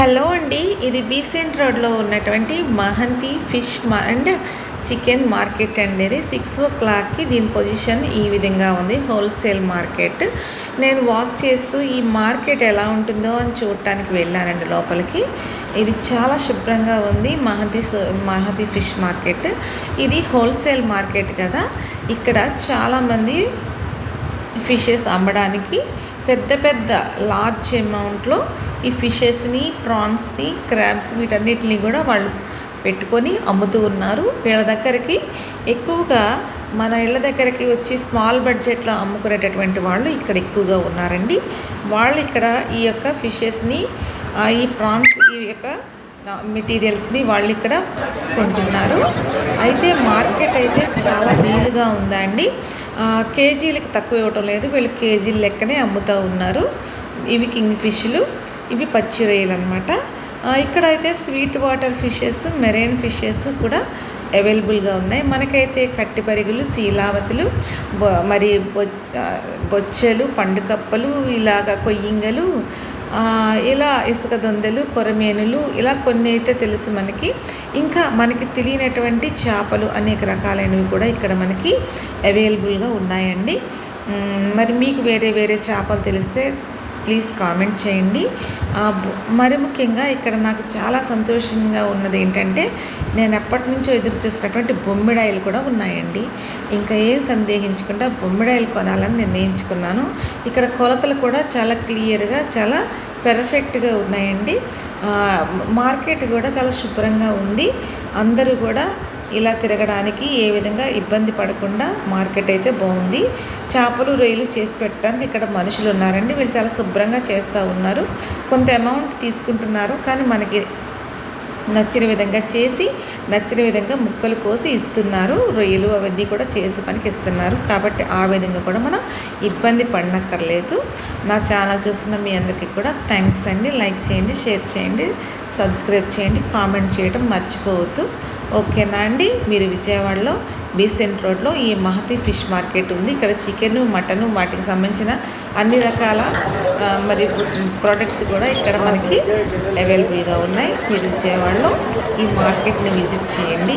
Hello అండి. ఇది Besant రోడ్లో ఉన్నటువంటి మహంతి ఫిష్ మా- అండ్ చికెన్ మార్కెట్ అండి ఇది. సిక్స్ ఓ క్లాక్కి దీని పొజిషన్ ఈ విధంగా ఉంది. Wholesale market. నేను వాక్ చేస్తూ ఈ మార్కెట్ ఎలా ఉంటుందో అని చూడటానికి వెళ్ళానండి లోపలికి. ఇది చాలా శుభ్రంగా ఉంది. మహంతి సో- మహంతి ఫిష్ మార్కెట్. ఇది హోల్సేల్ మార్కెట్ కదా. ఇక్కడ చాలామంది ఫిషెస్ అమ్మడానికి పెద్ద పెద్ద లార్జ్ అమౌంట్లో ఈ ఫిషెస్ని ప్రాన్స్ని క్రాబ్స్ వీటన్నిటిని కూడా వాళ్ళు పెట్టుకొని అమ్ముతూ ఉన్నారు. వీళ్ళ దగ్గరికి ఎక్కువగా మన ఇళ్ళ దగ్గరికి వచ్చి స్మాల్ బడ్జెట్లో అమ్ముకునేటటువంటి వాళ్ళు ఇక్కడ ఎక్కువగా ఉన్నారండి. వాళ్ళు ఇక్కడ ఈ యొక్క ఫిషెస్ని ఈ ప్రాన్స్ ఈ యొక్క మెటీరియల్స్ని వాళ్ళు ఇక్కడ కొంటున్నారు. అయితే మార్కెట్ అయితే చాలా వీలుగా ఉందండి. కేజీలకి తక్కువ ఇవ్వటం లేదు. వీళ్ళు కేజీల లెక్కనే అమ్ముతూ ఉన్నారు. ఇవి కింగ్ ఫిష్లు. ఇవి పచ్చి రొయ్యలు అనమాట ఇక్కడ అయితే sweet water fishes marine fishes కూడా అవైలబుల్గా ఉన్నాయి. మనకైతే కట్టి పరిగులు శీలావతులు బొ- మరి బొ బొచ్చలు పండుకప్పలు ఇలాగ కొయ్యింగలు ఇలా ఇసుక దొందలు కొరమేనులు ఇలా కొన్ని అయితే తెలుసు మనకి. ఇంకా మనకి తెలియనటువంటి చేపలు అనేక రకాలైనవి కూడా ఇక్కడ మనకి అవైలబుల్గా ఉన్నాయండి. మరి మీకు వేరే వేరే చేపలు తెలిస్తే ప్లీజ్ కామెంట్ చేయండి. బొ- మరి ముఖ్యంగా ఇక్కడ నాకు చాలా సంతోషంగా ఉన్నది ఏంటంటే నేను ఎప్పటి నుంచో ఎదురు చూసినటువంటి బొమ్మిడాయిలు కూడా ఉన్నాయండి. ఇంకా ఏం సందేహించకుండా బొమ్మిడాయిలు కొనాలని నిర్ణయించుకున్నాను. ఇక్కడ కొలతలు కూడా చాలా క్లియర్గా చాలా పెర్ఫెక్ట్గా ఉన్నాయండి. మార్కెట్ కూడా చాలా శుభ్రంగా ఉంది. అందరూ కూడా ఇలా తిరగడానికి ఏ విధంగా ఇబ్బంది పడకుండా మార్కెట్ అయితే బాగుంది. చేపలు రొయ్యలు చేసి పెట్టడానికి ఇక్కడ మనుషులు ఉన్నారండి. వీళ్ళు చాలా శుభ్రంగా చేస్తూ ఉన్నారు. కొంత అమౌంట్ తీసుకుంటున్నారు. కానీ మనకి నచ్చిన విధంగా చేసి నచ్చిన విధంగా ముక్కలు కోసి ఇస్తున్నారు. రొయ్యలు అవన్నీ కూడా చేసి మనకి ఇస్తున్నారు. కాబట్టి ఆ విధంగా కూడా మనం ఇబ్బంది పడనక్కర్లేదు. నా ఛానల్ చూస్తున్న మీ అందరికీ కూడా థ్యాంక్స్ అండి. లైక్ చేయండి షేర్ చేయండి సబ్స్క్రైబ్ చేయండి కామెంట్ చేయడం మర్చిపోవద్దు. ఓకేనా అండి? మీరు విజయవాడలో బీసెంట్ రోడ్లో ఈ మహతి ఫిష్ మార్కెట్ ఉంది. ఇక్కడ చికెన్ మటన్ వాటికి సంబంధించిన అన్ని రకాల మరి ప్రోడక్ట్స్ కూడా ఇక్కడ మనకి అవైలబుల్గా ఉన్నాయి. మీరు విజయవాడలో ఈ మార్కెట్ని విజిట్ చేయండి.